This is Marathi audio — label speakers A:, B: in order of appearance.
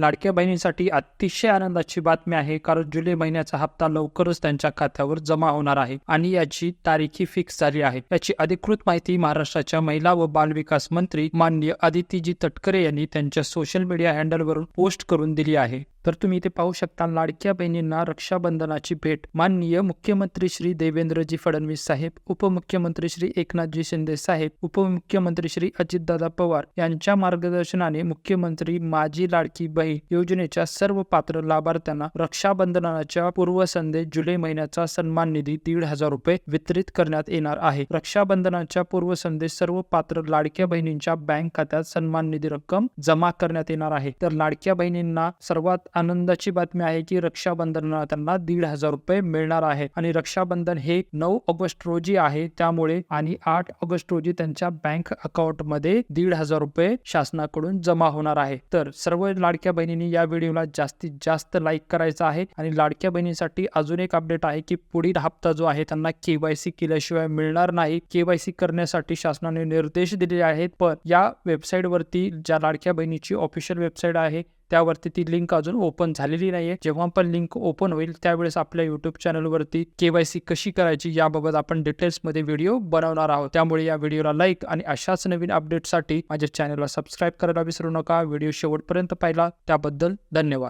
A: लाडक्या बहिणींसाठी अतिशय आनंदाची बातमी आहे. कारण जुलै महिन्याचा हप्ता लवकरच त्यांच्या खात्यावर जमा होणार आहे आणि याची तारीखही फिक्स झाली आहे. याची अधिकृत माहिती महाराष्ट्राच्या महिला व बाल विकास मंत्री माननीय आदितीजी तटकरे यांनी त्यांच्या सोशल मीडिया हँडलवरून पोस्ट करून दिली आहे. तर तुम्ही इथे पाहू शकता लाडक्या बहिणींना रक्षाबंधनाची भेट माननीय मुख्यमंत्री श्री देवेंद्रजी फडणवीस साहेब उपमुख्यमंत्री श्री एकनाथजी शिंदे साहेब उपमुख्यमंत्री श्री अजितदादा पवार यांच्या मार्गदर्शनाने मुख्यमंत्री माझी लाडकी बहीण योजनेच्या सर्व पात्र लाभार्थ्यांना रक्षाबंधनाच्या पूर्वसंध्येत जुलै महिन्याचा सन्मान निधी दीड हजार रुपये वितरित करण्यात येणार आहे. रक्षाबंधनाच्या पूर्वसंध्येत सर्व पात्र लाडक्या बहिणींच्या बँक खात्यात सन्मान निधी रक्कम जमा करण्यात येणार आहे. तर लाडक्या बहिणींना सर्वात आनंदाची बातमी आहे की रक्षाबंधनाला त्यांना दीड हजार रुपये मिळणार आहे आणि रक्षाबंधन हे नऊ ऑगस्ट रोजी आहे. त्यामुळे आणि आठ ऑगस्ट रोजी त्यांच्या बँक अकाउंटमध्ये दीड हजार रुपये शासनाकडून जमा होणार आहे. तर सर्व लाडक्या बहिणींनी या व्हिडिओला जास्तीत जास्त लाईक करायचं आहे आणि लाडक्या बहिणीसाठी अजून एक अपडेट आहे की पुढील हप्ता जो आहे त्यांना केवायसी केल्याशिवाय मिळणार नाही. केवायसी करण्यासाठी शासनाने निर्देश दिलेले आहेत. पण या वेबसाईट वरती ज्या लाडक्या बहिणीची ऑफिशियल वेबसाईट आहे त्यावरती ती लिंक अजून ओपन झालेली नाहीये. जेव्हा पण लिंक ओपन होईल त्यावेळेस आपल्या युट्यूब चॅनलवरती केवायसी कशी करायची याबाबत आपण डिटेल्समध्ये व्हिडिओ बनवणार आहोत. त्यामुळे या व्हिडिओला लाईक आणि अशाच नवीन अपडेटसाठी माझ्या चॅनलला सबस्क्राईब करायला विसरू नका. व्हिडिओ शेवटपर्यंत पाहिला. त्याबद्दल धन्यवाद.